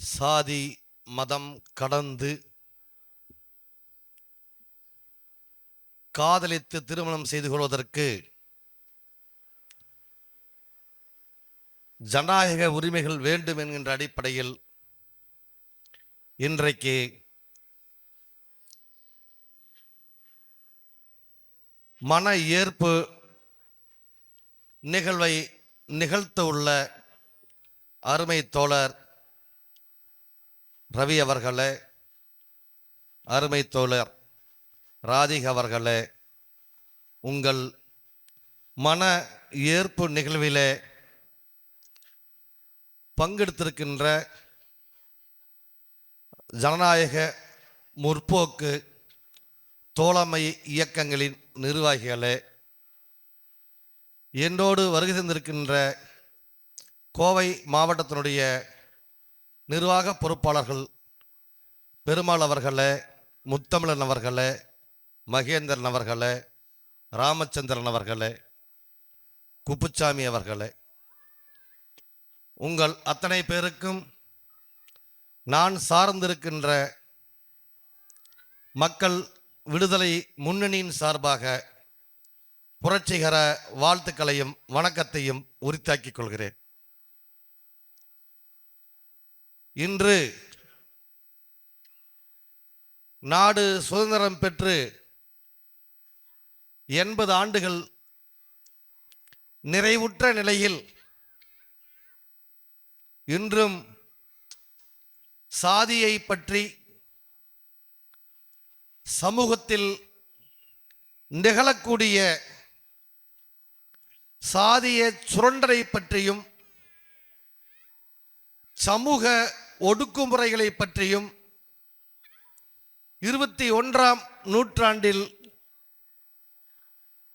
சாதி மதம் கடந்து காதலித்து திருமணம் செய்து கொள்வதற்கு ஜனநாயக உரிமைகள் வேண்டும் என்கின்ற அடிப்படையில் இன்றைக்கு மன ஏற்பு நிகழ்வை நிகழ்த்த உள்ள அருமை தோழர் ரவி அவர்களே அருமை தோழர் ராதிக் அவர்களே உங்கள் மன ஏற்பு நிகழ்விலே பங்கெடுத்திருக்கின்ற ஜனநாயக முற்போக்கு தோழமை இயக்கங்களின் நிர்வாகிகளே என்னோடு வருகை தந்திருக்கின்ற கோவை மாவட்டத்தினுடைய நிர்வாக பொறுப்பாளர்கள் பெருமாள் அவர்களே முத்தமிழன் அவர்களே மகேந்திரன் அவர்களே ராமச்சந்திரன் அவர்களே குப்புச்சாமி அவர்களே. உங்கள் அத்தனை பேருக்கும் நான் சார்ந்திருக்கின்ற மக்கள் விடுதலை முன்னணியின் சார்பாக புரட்சிகர வாழ்த்துக்களையும் வணக்கத்தையும் உரித்தாக்கிக் கொள்கிறேன். இன்று நாடு சுதந்திரம் பெற்று எண்பது ஆண்டுகள் நிறைவுற்ற நிலையில் இன்றும் சாதியை பற்றி சமூகத்தில் நிகழக்கூடிய சாதிய சுரண்டலை பற்றியும் சமூக ஒடுக்குமுறைகளை பற்றியும் இருபத்தி ஒன்றாம் நூற்றாண்டில்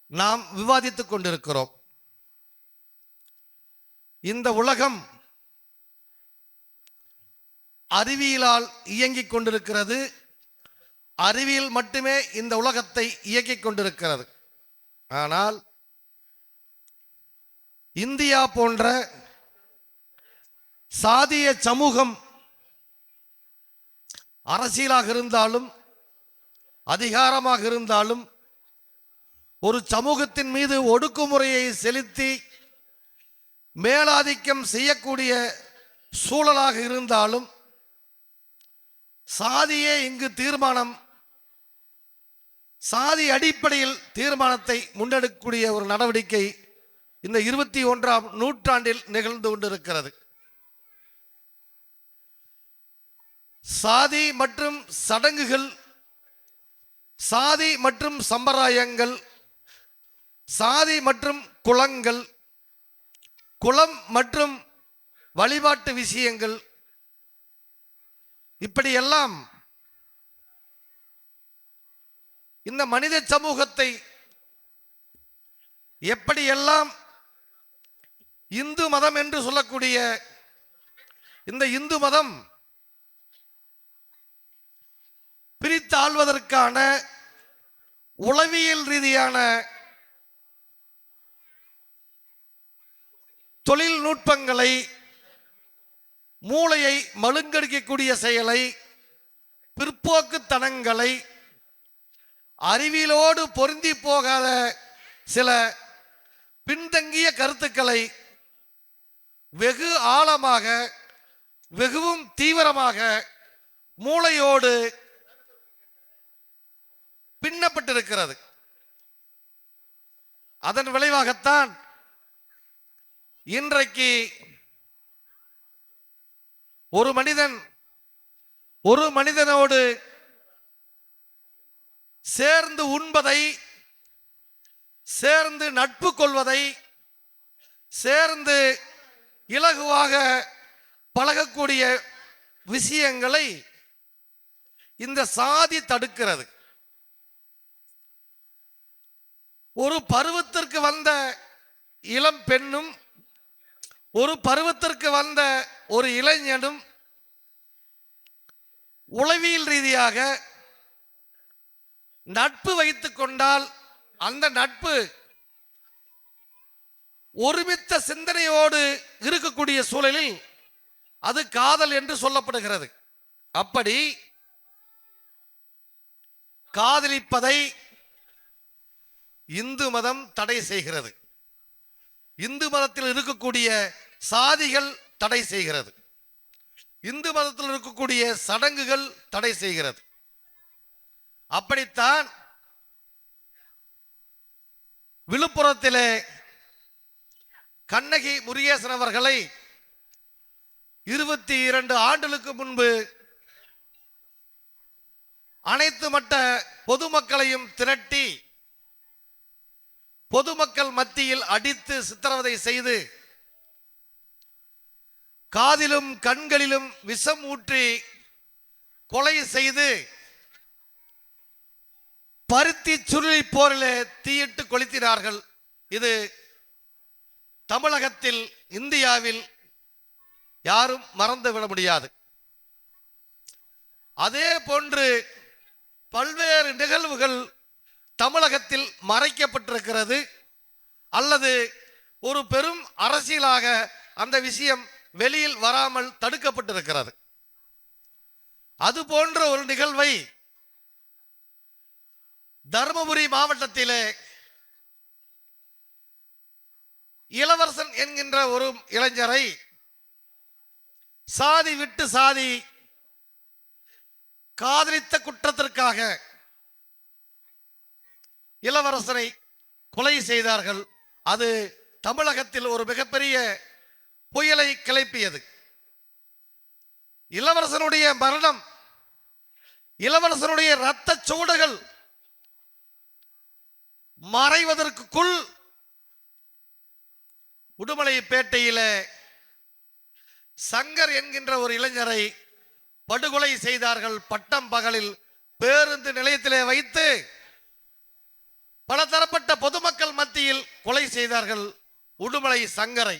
நாம் விவாதித்துக் கொண்டிருக்கிறோம். இந்த உலகம் அறிவியலால் இயங்கிக் கொண்டிருக்கிறது. அறிவியல் மட்டுமே இந்த உலகத்தை இயக்கிக் கொண்டிருக்கிறது. ஆனால் இந்தியா போன்ற சாதிய சமூகம் அரசியலாக இருந்தாலும் அதிகாரமாக இருந்தாலும் ஒரு சமூகத்தின் மீது ஒடுக்குமுறையை செலுத்தி மேலாதிக்கம் செய்யக்கூடிய சூழலாக இருந்தாலும் சாதியே இங்கு தீர்மானம் சாதி அடிப்படையில் தீர்மானத்தை முன்னெடுக்கக்கூடிய ஒரு நடவடிக்கை இந்த இருபத்தி ஒன்றாம் நூற்றாண்டில் நிகழ்ந்து கொண்டிருக்கிறது. சாதி மற்றும் சடங்குகள் சாதி மற்றும் சம்பிரதாயங்கள் சாதி மற்றும் குலங்கள் குலம் மற்றும் வழிபாட்டு விஷயங்கள் இப்படியெல்லாம் இந்த மனித சமூகத்தை எப்படியெல்லாம் இந்து மதம் என்று சொல்லக்கூடிய இந்த இந்து மதம் பிரித்து ஆள்வதற்கான உளவியல் ரீதியான தொழில்நுட்பங்களை மூளையை மழுங்கடிக்கக்கூடிய செயலை பிற்போக்குத்தனங்களை அறிவியலோடு பொருந்தி போகாத சில பின்தங்கிய கருத்துக்களை வெகு ஆழமாக வெகுவும் தீவிரமாக மூளையோடு பின்னப்பட்டிருக்கிறது. அதன் விளைவாகத்தான் இன்றைக்கு ஒரு மனிதன் ஒரு மனிதனோடு சேர்ந்து உண்பதை சேர்ந்து நட்பு கொள்வதை சேர்ந்து இலகுவாக பழகக்கூடிய விஷயங்களை இந்த சாதி தடுக்கிறது. ஒரு பருவத்திற்கு வந்த இளம் பெண்ணும் ஒரு பருவத்திற்கு வந்த ஒரு இளைஞனும் உளவியல் ரீதியாக நட்பு வைத்துக் கொண்டால் அந்த நட்பு ஒருமித்த சிந்தனையோடு இருக்கக்கூடிய சூழலில் அது காதல் என்று சொல்லப்படுகிறது. அப்படி காதலிப்பதை இந்து மதம் தடை செய்கிறது. இந்து மதத்தில் இருக்கக்கூடிய சாதிகள் தடை செய்கிறது. இந்து மதத்தில் இருக்கக்கூடிய சடங்குகள் தடை செய்கிறது. அப்படித்தான் விழுப்புரத்திலே கண்ணகி முருகேசன் அவர்களை இருபத்தி இரண்டு ஆண்டுகளுக்கு முன்பு அனைத்து மட்ட பொதுமக்களையும் திரட்டி பொதுமக்கள் மத்தியில் அடித்து சித்திரவதை செய்து காதிலும் கண்களிலும் விஷம் ஊற்றி கொலை செய்து பருத்தி சுருளி போரிலே தீயிட்டு கொளுத்தினார்கள். இது தமிழகத்தில் இந்தியாவில் யாரும் மறந்துவிட முடியாது. அதே போன்று பல்வேறு நிகழ்வுகள் தமிழகத்தில் மறைக்கப்பட்டிருக்கிறது அல்லது ஒரு பெரும் அரசியலாக அந்த விஷயம் வெளியில் வராமல் தடுக்கப்பட்டிருக்கிறது. அது போன்ற ஒரு நிகழ்வை தருமபுரி மாவட்டத்திலே இளவரசன் என்கின்ற ஒரு இளைஞரை சாதி விட்டு சாதி காதலித்த குற்றத்திற்காக இளவரசனை கொலை செய்தார்கள். அது தமிழகத்தில் ஒரு மிகப்பெரிய புயலை கிளப்பியது. இளவரசனுடைய மரணம் இளவரசனுடைய இரத்த சூடுகள் மறைவதற்குள் உடுமலைப்பேட்டையில சங்கர் என்கின்ற ஒரு இளைஞரை படுகொலை செய்தார்கள். பட்டம் பகலில் பேருந்து நிலையத்திலே வைத்து பலதரப்பட்ட பொதுமக்கள் மத்தியில் கொலை செய்தார்கள் உடுமலை சங்கரை.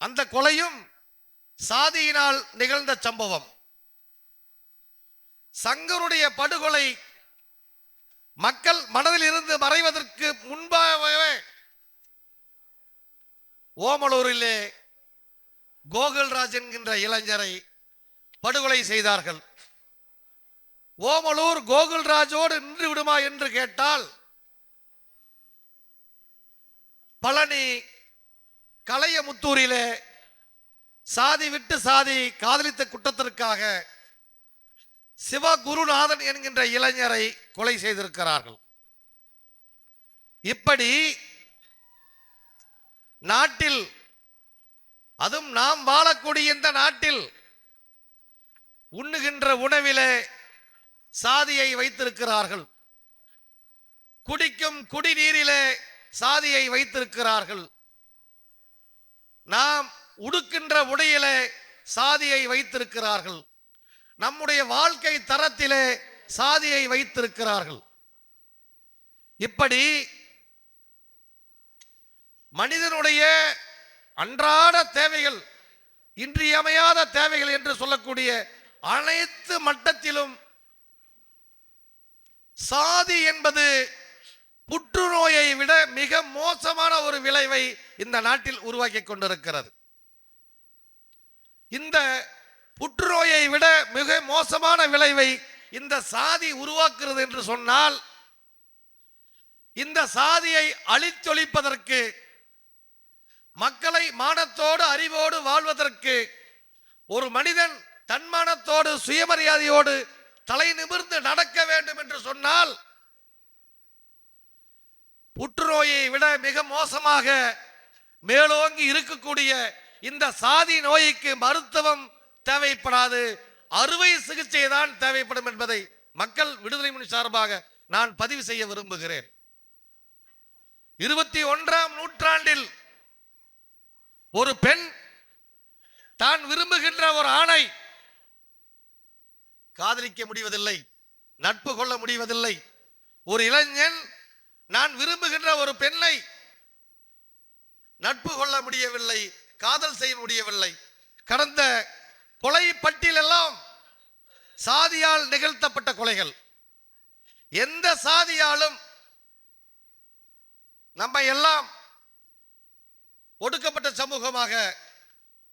அந்த கொலையும் சாதியினால் நிகழ்ந்த சம்பவம். சங்கருடைய படுகொலை மக்கள் மனதில் இருந்து மறைவதற்கு முன்பாகவே ஓமலூரிலே கோகுல்ராஜ் என்கின்ற இளைஞரை படுகொலை செய்தார்கள். ஓமலூர் கோகுல்ராஜோடு நின்று விடுமா என்று கேட்டால் பழனி கலையமுத்தூரிலே சாதி விட்டு சாதி காதலித்த குற்றத்திற்காக சிவகுருநாதன் என்கின்ற இளைஞரை கொலை செய்திருக்கிறார்கள். இப்படி நாட்டில் அதுவும் நாம் வாழக்கூடிய இந்த நாட்டில் உண்ணுகின்ற உணவிலே சாதியை வைத்திருக்கிறார்கள். குடிக்கும் குடிநீரிலே சாதியை வைத்திருக்கிறார்கள். நாம் உடுக்கின்ற உடையிலே சாதியை வைத்திருக்கிறார்கள். நம்முடைய வாழ்க்கை தரத்திலே சாதியை வைத்திருக்கிறார்கள். இப்படி மனிதனுடைய அன்றாட தேவைகள் இன்றியமையாத தேவைகள் என்று சொல்லக்கூடிய அனைத்து மட்டத்திலும் சாதி என்பது புற்றுநோயை விட மிக மோசமான ஒரு விளைவை இந்த நாட்டில் உருவாக்கி கொண்டிருக்கிறது. இந்த புற்றுநோயை விட மிக மோசமான விளைவை இந்த சாதி உருவாக்குகிறது என்று சொன்னால் இந்த சாதியை அழித்தொழிப்பதற்கு மக்களை மானத்தோடு அறிவோடு வாழ்வதற்கு ஒரு மனிதன் தன்மானத்தோடு சுயமரியாதையோடு தலை நிமிர்ந்து நடக்க வேண்டும் என்று சொன்னால் புற்றுநோயை விட மிக மோசமாக மேலோங்கி இருக்கக்கூடிய இந்த சாதி நோய்க்கு மருத்துவம் தேவைப்படாது. அறுவை சிகிச்சை தான் தேவைப்படும் என்பதை மக்கள் விடுதலை முன்னணி சார்பாக நான் பதிவு செய்ய விரும்புகிறேன். இருபத்தி ஒன்றாம் நூற்றாண்டில் ஒரு பெண் தான் விரும்புகின்ற ஒரு ஆணை காதலிக்க முடிவதில்லை நட்பு கொள்ள முடிவதில்லை. ஒரு இளைஞன் நான் விரும்புகின்ற ஒரு பெண்ணை நட்பு கொள்ள முடியவில்லை காதல் செய்ய முடியவில்லை. கடந்த கொலை பட்டியலெல்லாம் சாதியால் நிகழ்த்தப்பட்ட கொலைகள். எந்த சாதியாலும் நம்ம எல்லாம் ஒடுக்கப்பட்ட சமூகமாக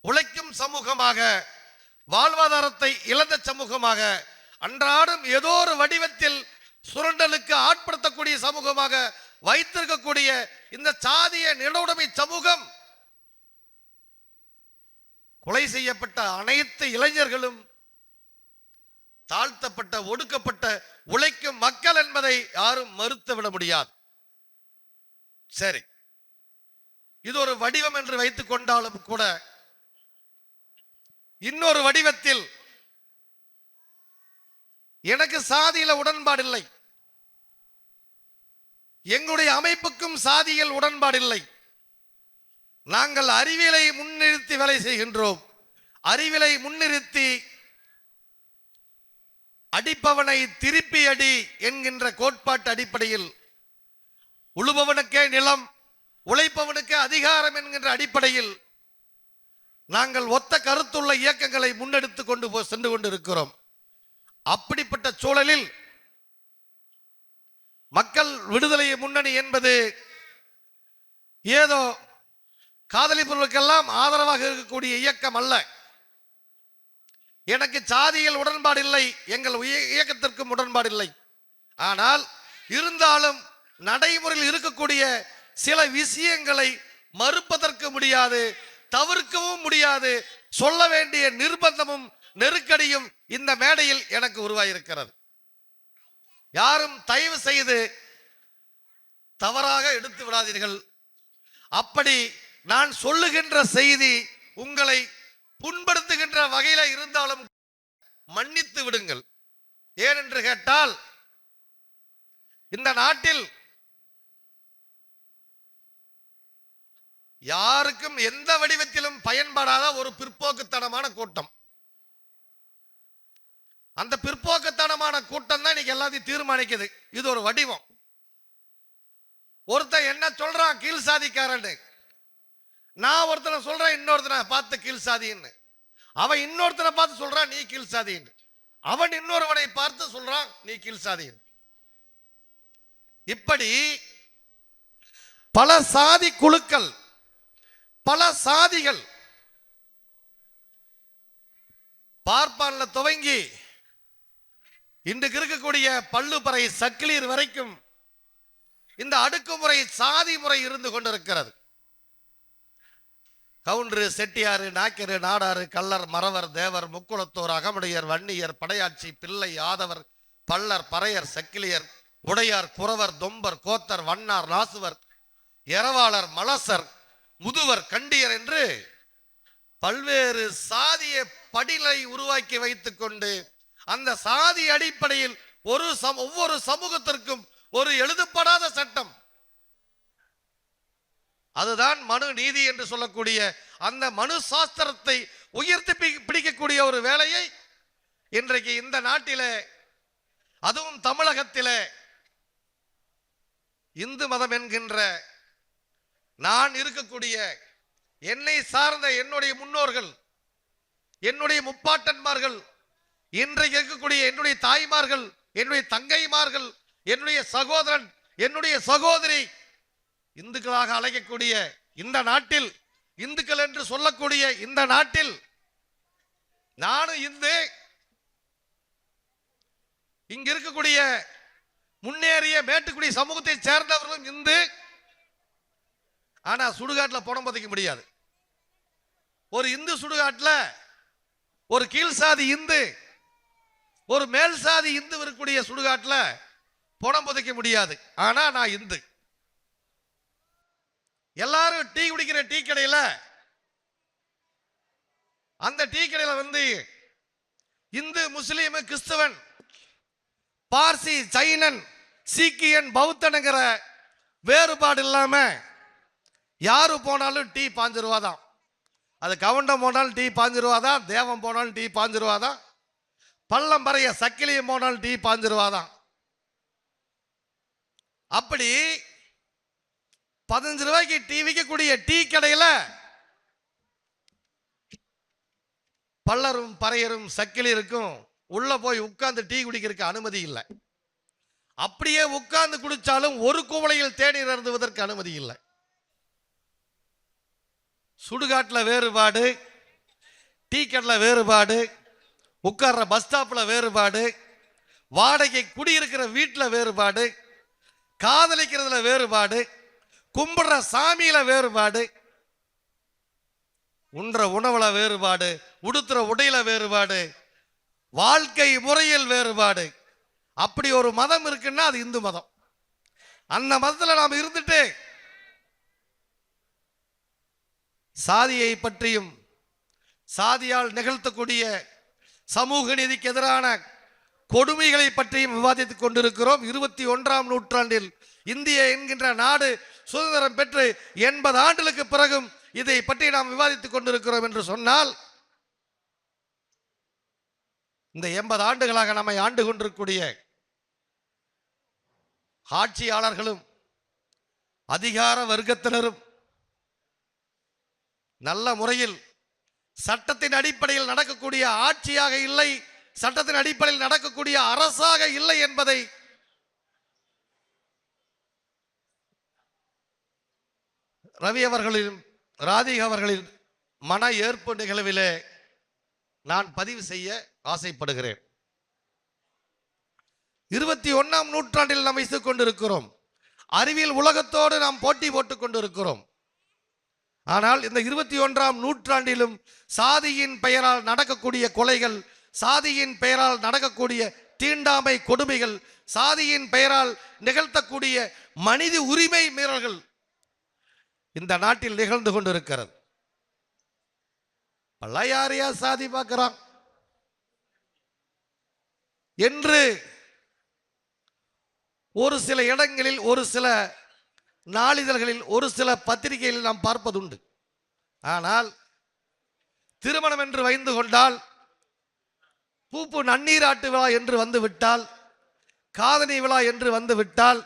உழைக்கும் சமூகமாக வாழ்வாதாரத்தை இழந்த சமூகமாக அன்றாடம் ஏதோ ஒரு வடிவத்தில் சுரண்டலுக்கு ஆட்படுத்தக்கூடிய சமூகமாக வைத்திருக்கக்கூடிய இந்த சாதிய நிலவுடைமை சமூகம் கொலை செய்யப்பட்ட அனைத்து இளைஞர்களும் தாழ்த்தப்பட்ட ஒடுக்கப்பட்ட உழைக்கும் மக்கள் என்பதை யாரும் மறுத்து விட முடியாது. சரி. இது ஒரு வடிவம் என்று வைத்துக் கொண்டாலும் கூட இன்னொரு வடிவத்தில் எனக்கு சாதியில உடன்பாடில்லை. எங்களுடைய அமைப்புக்கும் சாதியில் உடன்பாடில்லை. நாங்கள் அறிவியலை முன்னிறுத்தி வேலை செய்கின்றோம். அறிவிலை முன்னிறுத்தி அடிப்பவனை திருப்பி அடி என்கின்ற கோட்பாட்டு அடிப்படையில் உழுபவனுக்கே நிலம் உழைப்பவனுக்கே அதிகாரம் என்கின்ற அடிப்படையில் நாங்கள் ஒத்த கருத்துள்ள இயக்கங்களை முன்னெடுத்து கொண்டு போ சென்று கொண்டிருக்கிறோம். அப்படிப்பட்ட சூழலில் மக்கள் விடுதலை முன்னணி என்பது ஏதோ காதலிப்பவர்களுக்கெல்லாம் ஆதரவாக இருக்கக்கூடிய இயக்கம் அல்ல. எனக்கு சாதியில் உடன்பாடு இல்லை எங்கள் உய- இயக்கத்திற்கும் உடன்பாடு இல்லை. ஆனால் இருந்தாலும் நடைமுறையில் இருக்கக்கூடிய சில விஷயங்களை மறுப்பதற்கு முடியாது தவிர்க்கவும் முடியாது சொல்ல வேண்டிய நிர்பந்தமும் நெருக்கடியும் இந்த மேடையில் எனக்கு உருவாயிருக்கிறது. யாரும் தயவு செய்து தவறாக எடுத்து விடாதீர்கள். அப்படி நான் சொல்லுகின்ற செய்தி உங்களை புண்படுத்துகின்ற வகையில இருந்தாலும் மன்னித்து விடுங்கள். ஏனென்று கேட்டால் இந்த நாட்டில் யாருக்கும் எந்த வடிவத்திலும் பயன்படாத ஒரு பிற்போக்குத்தனமான கூட்டம். அந்த பிற்போக்குத்தனமான கூட்டம் தான் இன்னைக்கு எல்லாத்தையும் தீர்மானிக்குது. இது ஒரு வடிவம். ஒருத்தன் என்ன சொல்றான் கீழ் சாதிக்காரன்னு. நான் ஒருத்தனை சொல்றேன் இன்னொருத்தனை பார்த்து கீழ் சாதின்னு. அவன் இன்னொருத்தனை பார்த்து சொல்றான் நீ கீழ் சாதின்னு. அவன் இன்னொருவனை பார்த்து சொல்றான் நீ கீழ் சாதின்னு. இப்படி பல சாதி குழுக்கள் பல சாதிகள் பார்ப்பான்ல துவங்கி இன்றைக்கு இருக்கக்கூடிய பள்ளுப்பறை சக்கிலீர் வரைக்கும் இந்த அடுக்குமுறை சாதி முறை இருந்து கொண்டிருக்கிறது. கவுண்டரு செட்டியாறு நாக்கரு நாடாறு கள்ளர் மறவர் தேவர் முக்குளத்தோர் அகமுடையர் வன்னியர் படையாட்சி பிள்ளை ஆதவர் பள்ளர் பறையர் செக்கிலியர் உடையார் குறவர் தொம்பர் கோத்தர் வண்ணார் நாசுவர் எரவாளர் மலசர் முதுவர் கண்டியர் என்று பல்வேறு சாதிய படிலை உருவாக்கி வைத்துக்கொண்டு கொண்டு அந்த சாதி அடிப்படையில் ஒரு சம ஒவ்வொரு சமூகத்திற்கும் ஒரு எழுதப்படாத சட்டம். அதுதான் மனு நீதி என்று சொல்லக்கூடிய அந்த மனு சாஸ்திரத்தை உயர்த்தி பி- பிடிக்கக்கூடிய ஒரு வேலையை இன்றைக்கு இந்த நாட்டிலே அதுவும் தமிழகத்திலே இந்து மதம் என்கின்ற நான் இருக்கக்கூடிய என்னை சார்ந்த என்னுடைய முன்னோர்கள் என்னுடைய முப்பாட்டன்மார்கள் இன்றைக்கு இருக்கக்கூடிய என்னுடைய தாய்மார்கள் என்னுடைய தங்கைமார்கள் என்னுடைய சகோதரன் என்னுடைய சகோதரி இந்துக்களாக அழைக்கக்கூடிய இந்த நாட்டில் இந்துக்கள் என்று சொல்லக்கூடிய இந்த நாட்டில் நானும் இந்து இங்க இருக்கக்கூடிய முன்னேறிய மேட்டுக்குடி சமூகத்தை சேர்ந்தவர்களும் இந்து. ஆனா சுடுகாட்டில் பணம் பதிக்க முடியாது. ஒரு இந்து சுடுகாட்டுல ஒரு கீழ் சாதி இந்து ஒரு மேல் சாதி இந்து இருக்கக்கூடிய சுடுகாட்டில் பணம் புதைக்க முடியாது. ஆனால் நான் இந்து. எல்லாரும் டீ குடிக்கிற டீ கடையில் அந்த டீ கடையில் வந்து இந்து முஸ்லீம் கிறிஸ்தவன் பார்சி ஜைனன் சீக்கியன் பௌத்தனுங்கிற வேறுபாடு இல்லாம யாரு போனாலும் டீ பாஞ்சு ரூபா தான் அது கவுண்டம் போனாலும் டீ பாஞ்சு ரூபா தான் தேவம் போனாலும் டீ பாஞ்சு ரூபா தான் பள்ளம் பறைய சக்கிலியம் போனாலும் டீ பாஞ்சு ரூபா தான் அப்படி பதினஞ்சு ரூபாய்க்கு டீ விற்கக்கூடிய டீ கடையில் பல்லரும் பறையரும் சக்கிலியருக்கும் உள்ள போய் உட்கார்ந்து டீ குடிக்கிறதுக்கு அனுமதி இல்லை. அப்படியே உட்கார்ந்து குடிச்சாலும் ஒரு குவளையில் தேநீர் அருந்துவதற்கு அனுமதி இல்லை. சுடுகாட்டில் வேறுபாடு டீ கடையில் வேறுபாடு உட்கார்ற பஸ் ஸ்டாப்பில் வேறுபாடு வாடகை குடியிருக்கிற வீட்டில் வேறுபாடு காதலிக்கிறதுல வேறுபாடு கும்பிடுற சாமியில வேறுபாடு உண்ற உணவுல வேறுபாடு உடுத்துற உடையில வேறுபாடு வாழ்க்கை முறையில் வேறுபாடு. அப்படி ஒரு மதம் இருக்குன்னா அது இந்து மதம். அந்த மதத்தில் நாம் இருந்துட்டு சாதியை பற்றியும் சாதியால் நிகழ்த்தக்கூடிய சமூக நீதிக்கு எதிரான கொடுமைகளை பற்றியும் விவாதித்துக் கொண்டிருக்கிறோம். இருபத்தி ஒன்றாம் நூற்றாண்டில் இந்திய என்கின்ற நாடு சுதந்திரம் பெற்று எண்பது ஆண்டுகளுக்கு பிறகும் இதை பற்றி நாம் விவாதித்துக் கொண்டிருக்கிறோம் என்று சொன்னால் இந்த எண்பது ஆண்டுகளாக நம்மை ஆண்டு கொண்டிருக்கக்கூடிய ஆட்சியாளர்களும் அதிகார வர்க்கத்தினரும் நல்ல முறையில் சட்டத்தின் அடிப்படையில் நடக்கக்கூடிய ஆட்சியாக இல்லை சட்டத்தின் அடிப்படையில் நடக்கக்கூடிய அரசாக இல்லை என்பதை ரவி அவர்களின் ராதிகா அவர்களின் மன ஏற்பு நிகழ்விலே நான் பதிவு செய்ய ஆசைப்படுகிறேன். இருபத்தி ஒன்னாம் நூற்றாண்டில் நாம் வைத்துக் கொண்டிருக்கிறோம். அறிவியல் உலகத்தோடு நாம் போட்டி போட்டுக் கொண்டிருக்கிறோம். ஆனால் இந்த இருபத்தி ஒன்றாம் நூற்றாண்டிலும் சாதியின் பெயரால் நடக்கக்கூடிய கொலைகள் சாதியின் பெயரால் நடக்கக்கூடிய தீண்டாமை கொடுமைகள் சாதியின் பெயரால் நிகழ்த்தக்கூடிய மனித உரிமை மீறல்கள் இந்த நாட்டில் நிகழ்ந்து கொண்டிருக்கிறது. பல யார் யார் சாதி பார்க்கிறான். என்று ஒரு சில இடங்களில் ஒரு சில நாளிதழ்களில் ஒரு சில பத்திரிகைகளில் நாம் பார்ப்பதுண்டு. ஆனால் திருமணம் என்று வைந்து கொண்டால் பூப்பு நன்னீராட்டு விழா என்று வந்து விட்டால் காதணி விழா என்று வந்து விட்டால்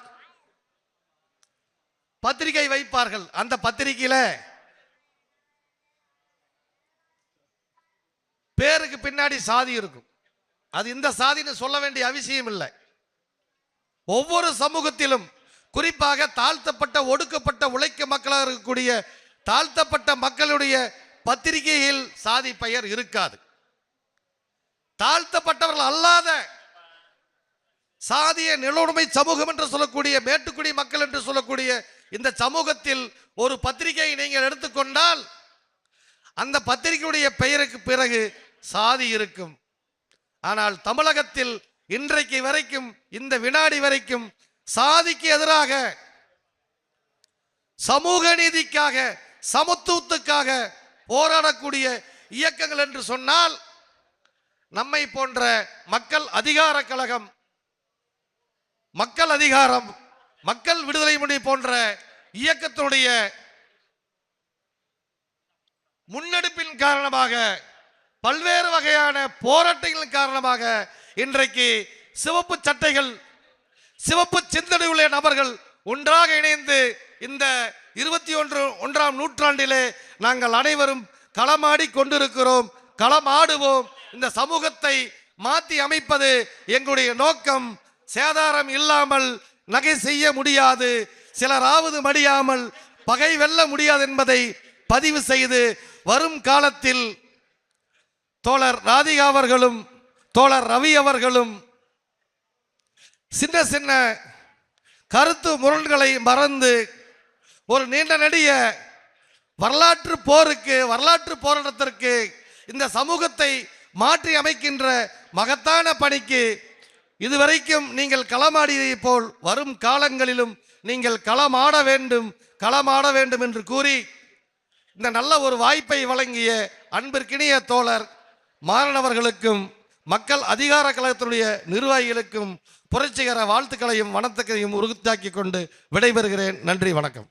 பத்திரிகை வைப்பார்கள். அந்த பத்திரிகையில பேருக்கு பின்னாடி சாதி இருக்கும். அது இந்த சாதின்னு சொல்ல வேண்டிய அவசியம் இல்லை ஒவ்வொரு சமூகத்திலும் குறிப்பாக தாழ்த்தப்பட்ட ஒடுக்கப்பட்ட உழைக்க மக்களாக இருக்கக்கூடிய தாழ்த்தப்பட்ட மக்களுடைய பத்திரிகையில் சாதி பெயர் இருக்காது. தாழ்த்தப்பட்டவர்கள் அல்லாத சாதிய நிலவுடைமை சமூகம் என்று சொல்லக்கூடிய மேட்டுக்குடி மக்கள் என்று சொல்லக்கூடிய இந்த சமூகத்தில் ஒரு பத்திரிகையை நீங்கள் எடுத்துக்கொண்டால் அந்த பத்திரிகையுடைய பெயருக்கு பிறகு சாதி இருக்கும். ஆனால் தமிழகத்தில் இன்றைக்கு வரைக்கும் இந்த வினாடி வரைக்கும் சாதிக்கு எதிராக சமூக நீதிக்காக சமத்துவத்துக்காக போராடக்கூடிய இயக்கங்கள் என்று சொன்னால் நம்மை போன்ற மக்கள் அதிகார கழகம் மக்கள் அதிகாரம் மக்கள் விடுதலை முடி போன்ற இயக்கத்தினுடைய முன்னெடுப்பின் காரணமாக பல்வேறு வகையான போராட்டங்களின் காரணமாக இன்றைக்கு சிவப்பு சட்டைகள் சிவப்பு சிந்தனை உள்ள நபர்கள் ஒன்றாக இணைந்து இந்த இருபத்தி ஒன்று ஒன்றாம் நூற்றாண்டிலே நாங்கள் அனைவரும் களமாடி கொண்டிருக்கிறோம் களமாடுவோம். இந்த சமூகத்தை மாற்றி அமைப்பது எங்களுடைய நோக்கம். சேதாரம் இல்லாமல் நகை செய்ய முடியாது சிலராவது மடியாமல் பகை வெல்ல முடியாது என்பதை பதிவு செய்து வரும் காலத்தில் தோழர் ராதிகா அவர்களும் தோழர் ரவி அவர்களும் சின்ன சின்ன கருத்து முரண்களை மறந்து ஒரு நீண்ட நெடிய வரலாற்று போருக்கு வரலாற்று போராட்டத்திற்கு இந்த சமூகத்தை மாற்றி அமைக்கின்ற மகத்தான பணிக்கு இதுவரைக்கும் நீங்கள் களமாடியதை போல் வரும் காலங்களிலும் நீங்கள் களமாட வேண்டும் களமாட வேண்டும் என்று கூறி இந்த நல்ல ஒரு வாய்ப்பை வழங்கிய அன்பிற்கினிய தோழர் மாறனவர்களுக்கும் மக்கள் அதிகார கழகத்தினுடைய நிர்வாகிகளுக்கும் புரட்சிகர வாழ்த்துக்களையும் வணக்கத்தையும் உறுத்தாக்கி கொண்டு விடைபெறுகிறேன். நன்றி வணக்கம்.